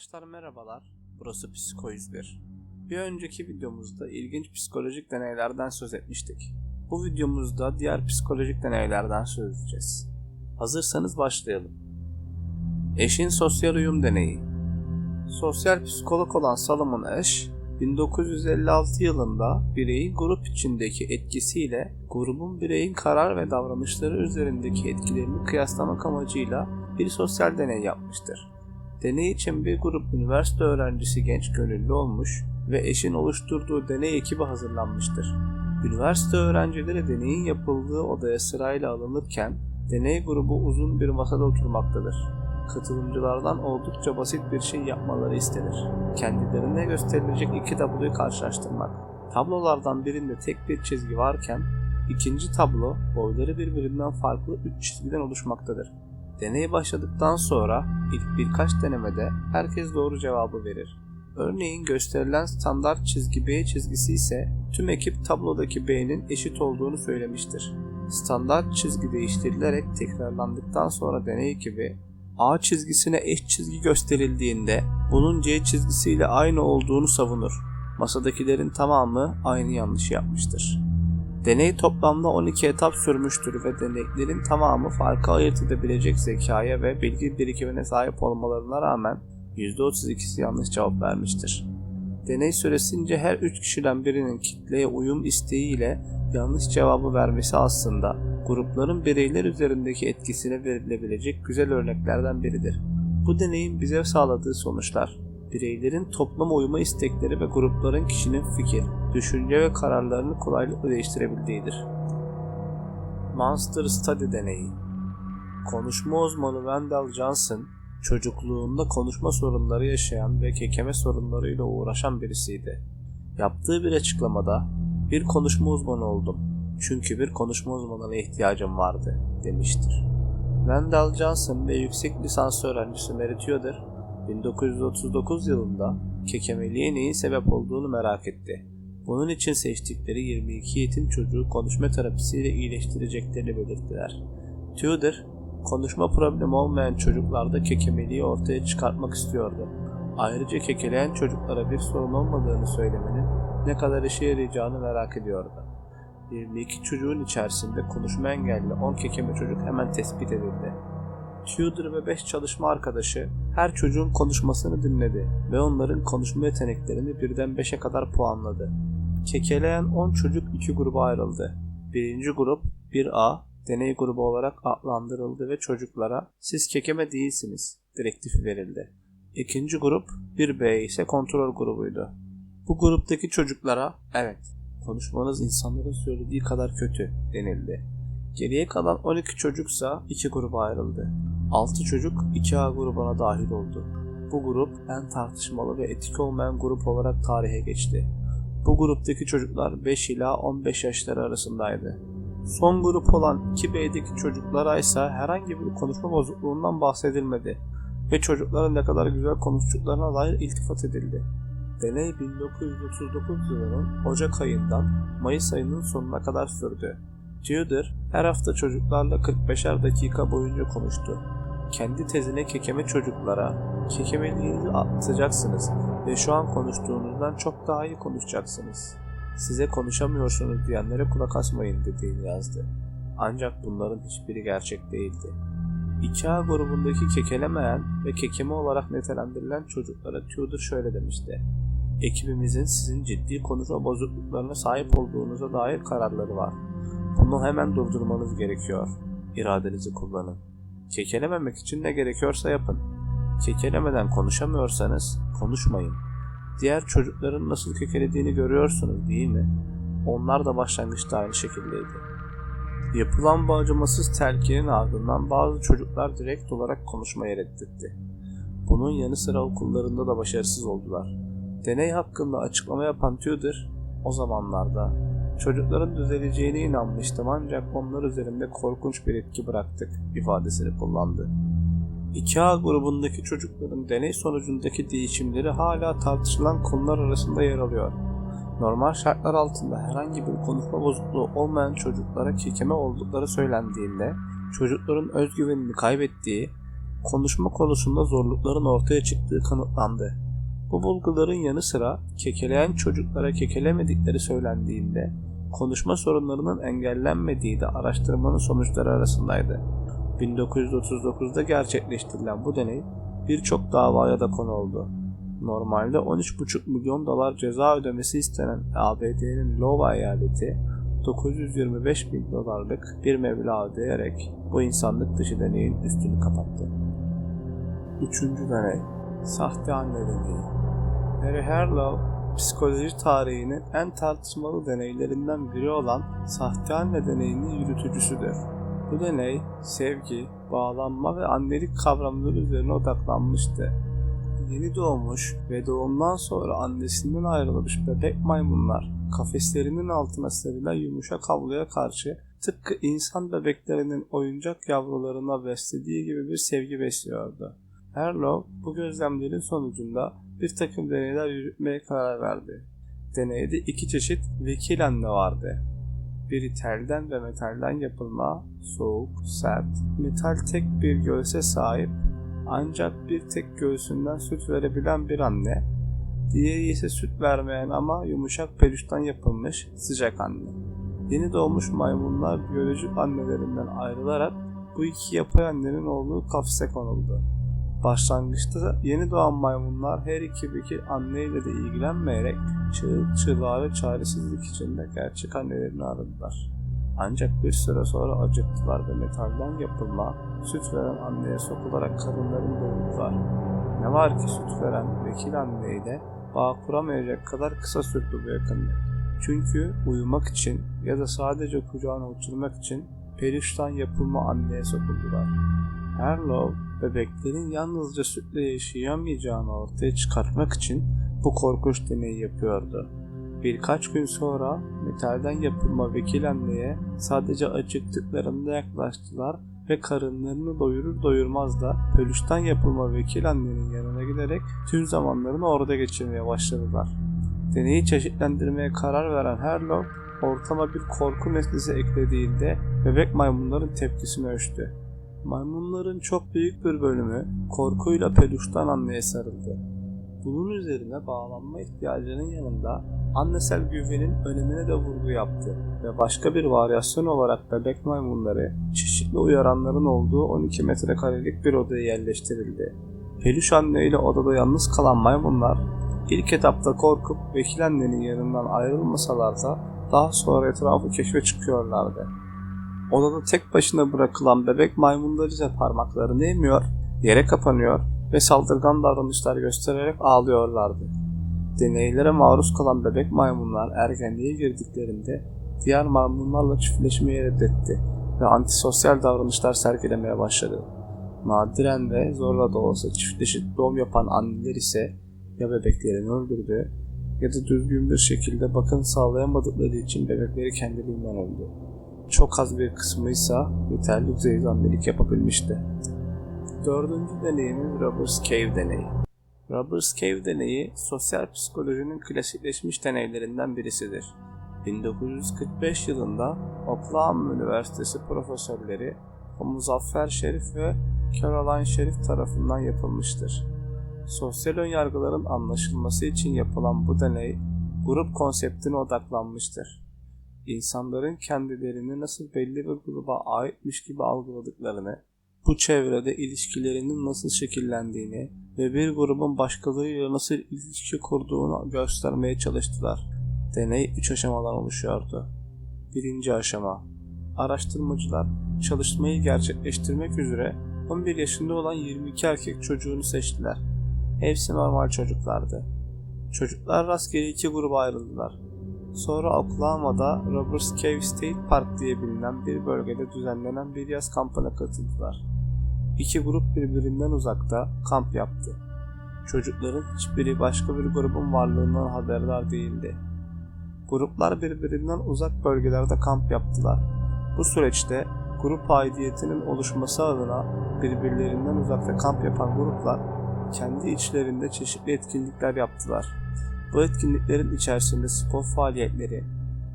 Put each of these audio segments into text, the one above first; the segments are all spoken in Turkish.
Arkadaşlar merhabalar. Burası Psiko 101. Bir önceki videomuzda ilginç psikolojik deneylerden söz etmiştik. Bu videomuzda diğer psikolojik deneylerden söz edeceğiz. Hazırsanız başlayalım. Eşin sosyal uyum deneyi. Sosyal psikolog olan Solomon Ash, 1956 yılında bireyin grup içindeki etkisiyle grubun bireyin karar ve davranışları üzerindeki etkilerini kıyaslamak amacıyla bir sosyal deney yapmıştır. Deney için bir grup üniversite öğrencisi genç gönüllü olmuş ve eşin oluşturduğu deney ekibi hazırlanmıştır. Üniversite öğrencileri deneyin yapıldığı odaya sırayla alınırken deney grubu uzun bir masada oturmaktadır. Katılımcılardan oldukça basit bir şey yapmaları istenir. Kendilerine gösterilecek iki tabloyu karşılaştırmak. Tablolardan birinde tek bir çizgi varken ikinci tablo boyları birbirinden farklı üç çizgiden oluşmaktadır. Deney başladıktan sonra ilk birkaç denemede herkes doğru cevabı verir. Örneğin gösterilen standart çizgi B çizgisi ise tüm ekip tablodaki B'nin eşit olduğunu söylemiştir. Standart çizgi değiştirilerek tekrarlandıktan sonra deney ekibi A çizgisine eş çizgi gösterildiğinde bunun C çizgisiyle aynı olduğunu savunur. Masadakilerin tamamı aynı yanlışı yapmıştır. Deney toplamda 12 etap sürmüştür ve deneklerin tamamı farkı ayırt edebilecek zekaya ve bilgi birikimine sahip olmalarına rağmen %32'si yanlış cevap vermiştir. Deney süresince her 3 kişiden birinin kitleye uyum isteğiyle yanlış cevabı vermesi aslında grupların bireyler üzerindeki etkisine verilebilecek güzel örneklerden biridir. Bu deneyin bize sağladığı sonuçlar bireylerin toplama uyuma istekleri ve grupların kişinin fikir, düşünce ve kararlarını kolaylıkla değiştirebildiğidir. Monster Study Deneyi Konuşma uzmanı Wendell Johnson, çocukluğunda konuşma sorunları yaşayan ve kekeme sorunlarıyla uğraşan birisiydi. Yaptığı bir açıklamada, bir konuşma uzmanı oldum çünkü bir konuşma uzmanına ihtiyacım vardı demiştir. Wendell Johnson ve yüksek lisans öğrencisi Mary Tudor, 1939 yılında kekemeliğe neyin sebep olduğunu merak etti. Bunun için seçtikleri 22 yetim çocuğu konuşma terapisiyle iyileştireceklerini belirttiler. Tudor, konuşma problemi olmayan çocuklarda kekemeliği ortaya çıkartmak istiyordu. Ayrıca kekeleyen çocuklara bir sorun olmadığını söylemenin ne kadar işe yarayacağını merak ediyordu. 22 çocuğun içerisinde konuşma engelli 10 kekeme çocuk hemen tespit edildi. Tudor ve 5 çalışma arkadaşı her çocuğun konuşmasını dinledi ve onların konuşma yeteneklerini birden 5'e kadar puanladı. Kekeleyen 10 çocuk iki gruba ayrıldı. Birinci grup 1A deney grubu olarak adlandırıldı ve çocuklara siz kekeme değilsiniz direktifi verildi. İkinci grup 1B ise kontrol grubuydu. Bu gruptaki çocuklara evet konuşmanız insanların söylediği kadar kötü denildi. Geriye kalan 12 çocuksa iki gruba ayrıldı. 6 çocuk 2A grubuna dahil oldu. Bu grup en tartışmalı ve etik olmayan grup olarak tarihe geçti. Bu gruptaki çocuklar 5 ila 15 yaşları arasındaydı. Son grup olan 2B'deki çocuklara ise herhangi bir konuşma bozukluğundan bahsedilmedi ve çocukların ne kadar güzel konuştuklarına dair iltifat edildi. Deney 1939 yılının Ocak ayından Mayıs ayının sonuna kadar sürdü. Tudor her hafta çocuklarla 45'er dakika boyunca konuştu. Kendi tezine kekeme çocuklara kekemeliğinizi atlatacaksınız ve şu an konuştuğunuzdan çok daha iyi konuşacaksınız. Size konuşamıyorsunuz diyenlere kulak asmayın dediğini yazdı. Ancak bunların hiçbiri gerçek değildi. 2A grubundaki kekelemeyen ve kekeme olarak nitelendirilen çocuklara Tudor şöyle demişti. Ekibimizin sizin ciddi konuşma bozukluklarına sahip olduğunuza dair kararları var. Bunu hemen durdurmanız gerekiyor. İradenizi kullanın. Kekelememek için ne gerekiyorsa yapın. Kekelemeden konuşamıyorsanız konuşmayın. Diğer çocukların nasıl kekelediğini görüyorsunuz değil mi? Onlar da başlangıçta aynı şekildeydi. Yapılan bu acımasız telkinin ardından bazı çocuklar direkt olarak konuşmayı reddetti. Bunun yanı sıra okullarında da başarısız oldular. Deney hakkında açıklama yapan Tudor, o zamanlarda çocukların düzeleceğine inanmıştım ancak onlar üzerinde korkunç bir etki bıraktık ifadesini kullandı. 2A grubundaki çocukların deney sonucundaki değişimleri hala tartışılan konular arasında yer alıyor. Normal şartlar altında herhangi bir konuşma bozukluğu olmayan çocuklara kekeme oldukları söylendiğinde çocukların özgüvenini kaybettiği konuşma konusunda zorlukların ortaya çıktığı kanıtlandı. Bu bulguların yanı sıra kekeleyen çocuklara kekelemedikleri söylendiğinde konuşma sorunlarının engellenmediği de araştırmanın sonuçları arasındaydı. 1939'da gerçekleştirilen bu deney birçok davaya da konu oldu. Normalde 13,5 milyon dolar ceza ödemesi istenen ABD'nin Iowa eyaleti 925 bin dolarlık bir meblağ ödeyerek bu insanlık dışı deneyin üstünü kapattı. Üçüncü deney Sahte anne deneyi Mary Harlow psikoloji tarihinin en tartışmalı deneylerinden biri olan sahte anne deneyinin yürütücüsüdür. Bu deney sevgi, bağlanma ve annelik kavramları üzerine odaklanmıştı. Yeni doğmuş ve doğumdan sonra annesinden ayrılmış bebek maymunlar kafeslerinin altına serilen yumuşak havluya karşı tıpkı insan bebeklerinin oyuncak yavrularına beslediği gibi bir sevgi besliyordu. Harlow bu gözlemlerin sonucunda bir takım deneyler yürütmeye karar verdi. Deneyde iki çeşit vekil anne vardı. Biri telden ve metalden yapılma, soğuk, sert, metal tek bir göğse sahip ancak bir tek göğsünden süt verebilen bir anne, diğeri ise süt vermeyen ama yumuşak peluştan yapılmış sıcak anne. Yeni doğmuş maymunlar biyolojik annelerinden ayrılarak bu iki yapay annenin olduğu kafese konuldu. Başlangıçta yeni doğan maymunlar her iki vekil anneyle de ilgilenmeyerek çığlık çığlığa ve çaresizlik içinde gerçek annelerini aradılar. Ancak bir süre sonra acıktılar ve metalden yapılma süt veren anneye sokularak karınlarını doyurdular. Ne var ki süt veren vekil anneyle bağ kuramayacak kadar kısa sürdü bu yakınlık. Çünkü uyumak için ya da sadece kucağına oturmak için periştan yapılma anneye sokuldular. Harlow, bebeklerin yalnızca sütle yaşayamayacağını ortaya çıkartmak için bu korkunç deneyi yapıyordu. Birkaç gün sonra metalden yapılma vekil anneye sadece acıktıklarında yaklaştılar ve karınlarını doyurur doyurmaz da pölüşten yapılma vekil annenin yanına giderek tüm zamanlarını orada geçirmeye başladılar. Deneyi çeşitlendirmeye karar veren Harlow, ortama bir korku nesnesi eklediğinde bebek maymunların tepkisini ölçtü. Maymunların çok büyük bir bölümü korkuyla peluştan anneye sarıldı. Bunun üzerine bağlanma ihtiyacının yanında annesel güvenin önemine de vurgu yaptı ve başka bir varyasyon olarak bebek maymunları çeşitli uyaranların olduğu 12 metrekarelik bir odaya yerleştirildi. Peluş anne ile odada yalnız kalan maymunlar ilk etapta korkup vekil annenin yanından ayrılmasalar da daha sonra etrafı keşfe çıkıyorlardı. Odada tek başına bırakılan bebek maymunlar ise parmaklarını emiyor, yere kapanıyor ve saldırgan davranışlar göstererek ağlıyorlardı. Deneylere maruz kalan bebek maymunlar ergenliğe girdiklerinde diğer maymunlarla çiftleşmeyi reddetti ve antisosyal davranışlar sergilemeye başladı. Nadiren ve zorla da olsa çiftleşip doğum yapan anneler ise ya bebeklerini öldürdü ya da düzgün bir şekilde bakım sağlayamadıkları için bebekleri kendiliğinden öldü. Çok az bir kısmı ise yeterli düzeyde annelik yapabilmişti. Dördüncü deneyimiz Robbers Cave deneyi. Robbers Cave deneyi sosyal psikolojinin klasikleşmiş deneylerinden birisidir. 1945 yılında Oklahoma Üniversitesi profesörleri Muzaffer Şerif ve Caroline Şerif tarafından yapılmıştır. Sosyal önyargıların anlaşılması için yapılan bu deney grup konseptine odaklanmıştır. İnsanların kendilerini nasıl belli bir gruba aitmiş gibi algıladıklarını, bu çevrede ilişkilerinin nasıl şekillendiğini ve bir grubun başkalarıyla nasıl ilişki kurduğunu göstermeye çalıştılar. Deney 3 aşamadan oluşuyordu. Birinci aşama Araştırmacılar çalışmayı gerçekleştirmek üzere 11 yaşında olan 22 erkek çocuğunu seçtiler. Hepsi normal çocuklardı. Çocuklar rastgele iki gruba ayrıldılar. Sonra Oklahoma'da Robbers Cave State Park diye bilinen bir bölgede düzenlenen bir yaz kampına katıldılar. İki grup birbirinden uzakta kamp yaptı. Çocukların hiçbiri başka bir grubun varlığından haberdar değildi. Gruplar birbirinden uzak bölgelerde kamp yaptılar. Bu süreçte grup aidiyetinin oluşması adına birbirlerinden uzakta kamp yapan gruplar kendi içlerinde çeşitli etkinlikler yaptılar. Bu etkinliklerin içerisinde spor faaliyetleri,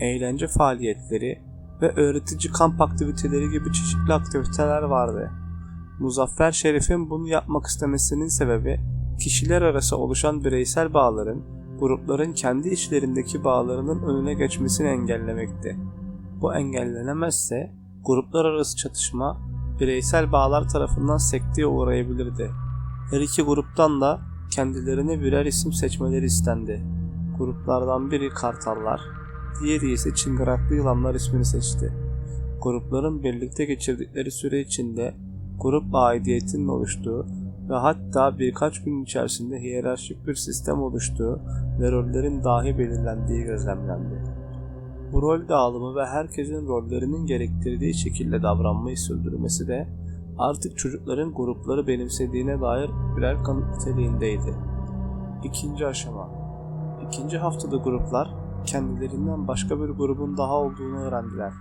eğlence faaliyetleri ve öğretici kamp aktiviteleri gibi çeşitli aktiviteler vardı. Muzaffer Şerif'in bunu yapmak istemesinin sebebi kişiler arası oluşan bireysel bağların grupların kendi içlerindeki bağlarının önüne geçmesini engellemekti. Bu engellenemezse gruplar arası çatışma bireysel bağlar tarafından sekteye uğrayabilirdi. Her iki gruptan da kendilerine birer isim seçmeleri istendi. Gruplardan biri Kartallar, diğeri ise Çıngıraklı Yılanlar ismini seçti. Grupların birlikte geçirdikleri süre içinde grup aidiyetinin oluştuğu ve hatta birkaç gün içerisinde hiyerarşik bir sistem oluştuğu ve rollerin dahi belirlendiği gözlemlendi. Bu rol dağılımı ve herkesin rollerinin gerektirdiği şekilde davranmayı sürdürmesi de artık çocukların grupları benimsediğine dair birer kanıt niteliğindeydi. İkinci aşama İkinci haftada gruplar kendilerinden başka bir grubun daha olduğunu öğrendiler.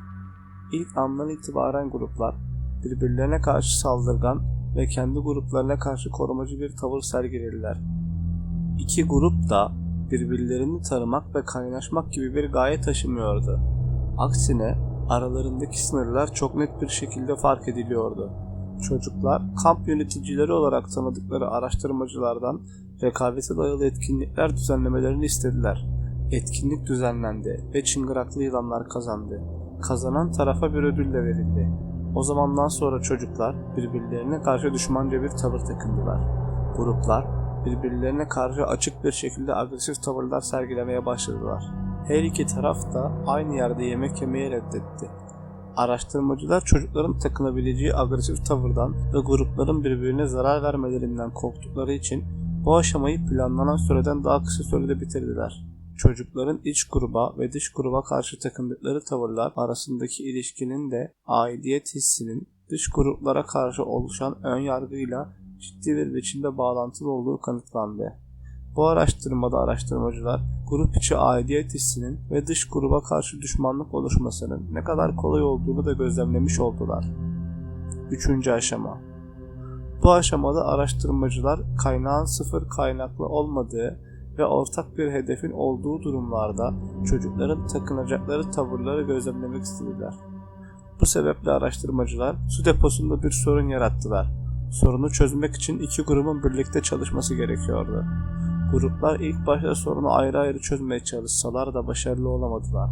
İlk andan itibaren gruplar birbirlerine karşı saldırgan ve kendi gruplarına karşı korumacı bir tavır sergilediler. İki grup da birbirlerini tanımak ve kaynaşmak gibi bir gaye taşımıyordu. Aksine aralarındaki sınırlar çok net bir şekilde fark ediliyordu. Çocuklar kamp yöneticileri olarak tanıdıkları araştırmacılardan rekabete dayalı etkinlikler düzenlemelerini istediler. Etkinlik düzenlendi ve çıngıraklı yılanlar kazandı. Kazanan tarafa bir ödül de verildi. O zamandan sonra çocuklar birbirlerine karşı düşmanca bir tavır takındılar. Gruplar birbirlerine karşı açık bir şekilde agresif tavırlar sergilemeye başladılar. Her iki taraf da aynı yerde yemek yemeyi reddetti. Araştırmacılar çocukların takınabileceği agresif tavırdan ve grupların birbirine zarar vermelerinden korktukları için bu aşamayı planlanan süreden daha kısa sürede bitirdiler. Çocukların iç gruba ve dış gruba karşı takındıkları tavırlar arasındaki ilişkinin de aidiyet hissinin dış gruplara karşı oluşan ön yargıyla ciddi bir biçimde bağlantılı olduğu kanıtlandı. Bu araştırmada araştırmacılar grup içi aidiyet hissinin ve dış gruba karşı düşmanlık oluşmasının ne kadar kolay olduğunu da gözlemlemiş oldular. Üçüncü aşama Bu aşamada araştırmacılar kaynağın sıfır kaynaklı olmadığı ve ortak bir hedefin olduğu durumlarda çocukların takınacakları tavırları gözlemlemek istediler. Bu sebeple araştırmacılar su deposunda bir sorun yarattılar. Sorunu çözmek için iki grubun birlikte çalışması gerekiyordu. Gruplar ilk başta sorunu ayrı ayrı çözmeye çalışsalar da başarılı olamadılar.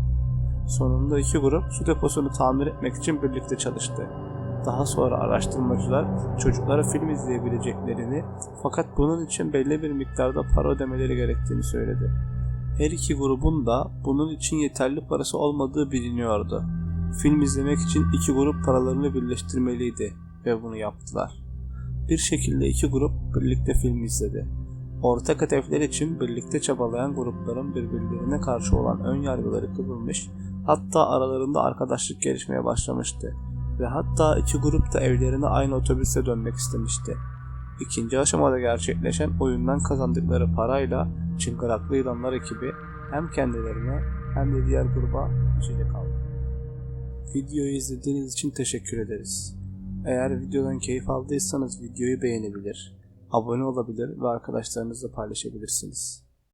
Sonunda iki grup su deposunu tamir etmek için birlikte çalıştı. Daha sonra araştırmacılar çocuklara film izleyebileceklerini fakat bunun için belli bir miktarda para ödemeleri gerektiğini söyledi. Her iki grubun da bunun için yeterli parası olmadığı biliniyordu. Film izlemek için iki grup paralarını birleştirmeliydi ve bunu yaptılar. Bir şekilde iki grup birlikte film izledi. Ortak hedefler için birlikte çabalayan grupların birbirlerine karşı olan ön yargıları kırılmış, hatta aralarında arkadaşlık gelişmeye başlamıştı ve hatta iki grup da evlerine aynı otobüse dönmek istemişti. İkinci aşamada gerçekleşen oyundan kazandıkları parayla çıngıraklı yılanlar ekibi hem kendilerine hem de diğer gruba içecek aldı. Videoyu izlediğiniz için teşekkür ederiz. Eğer videodan keyif aldıysanız videoyu beğenebilir, abone olabilir ve arkadaşlarınızla paylaşabilirsiniz.